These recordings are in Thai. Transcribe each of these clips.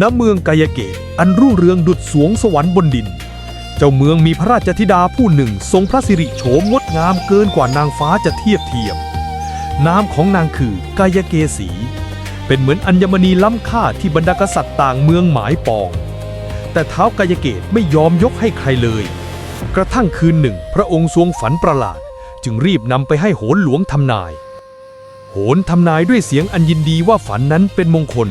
ณเมืองกายเกตอันรุ่งเรืองดุจสวงสวรรค์บนดิน เจ้าเมืองมีพระราชธิดาผู้หนึ่ง ทรงพระสิริโฉมงดงามเกินกว่านางฟ้าจะเทียบเทียม นามของนางคือกายเกษีเป็นเหมือนอัญมณีล้ำค่าที่บรรดากษัตริย์ต่างเมืองหมายปอง แต่เท้ากายเกตไม่ยอมยกให้ใครเลย กระทั่งคืนหนึ่ง พระองค์ทรงฝันประหลาด จึงรีบนำไปให้โหนหลวงทำนาย โหนทำนายด้วยเสียงอันยินดีว่าฝันนั้นเป็นมงคล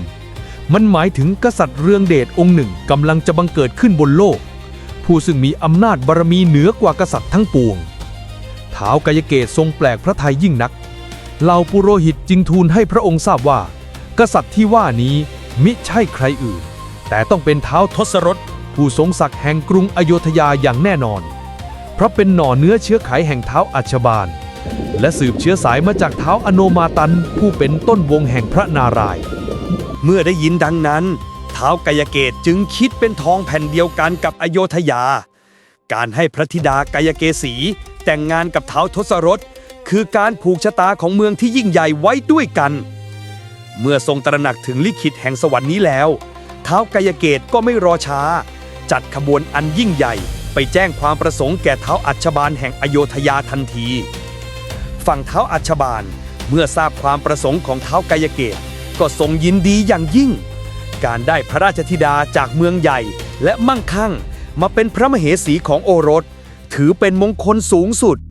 มันหมายถึงกษัตริย์เรืองเดชองค์หนึ่งกำลังจะบังเกิดขึ้นบนโลก ผู้ซึ่งมีอำนาจบารมีเหนือกว่ากษัตริย์ทั้งปวงท้าวกายเกตทรงแปลกพระทัยยิ่งนัก เหล่าปุโรหิตจึงทูลให้พระองค์ทราบว่า กษัตริย์ที่ว่านี้มิใช่ใครอื่น แต่ต้องเป็นเท้าทศรถ ผู้ทรงศักดิ์แห่งกรุงอโยธยาอย่างแน่นอน เพราะเป็นหน่อเนื้อเชื้อไขแห่งเท้าอัชบาล และสืบเชื้อสายมาจากเท้าอโนมาตัน ผู้เป็นต้นวงแห่งพระนารายณ์ เมื่อได้ยินดังนั้นท้าวกายเกตจึงคิดเป็นทองแผ่นเดียวกันกับอโยธยา การให้พระธิดากายเกษีแต่งงานกับเท้าวทศรถ คือการผูกชะตาของเมืองที่ยิ่งใหญ่ไว้ด้วยกัน เมื่อทรงตระหนักถึงลิขิตแห่งสวรรค์นี้แล้วท้าวกายเกตก็ไม่รอช้า จัดขบวนอันยิ่งใหญ่ ไปแจ้งความประสงค์แก่เท้าวอัชบาลแห่งอโยธยาทันที ฝั่งเท้าวอัชบาลเมื่อทราบความประสงค์ของเท้าวกายเกต ก็ทรงยินดีอย่างยิ่ง การได้พระราชธิดาจากเมืองใหญ่และมั่งคั่ง มาเป็นพระมเหสีของโอรส ถือเป็นมงคลสูงสุด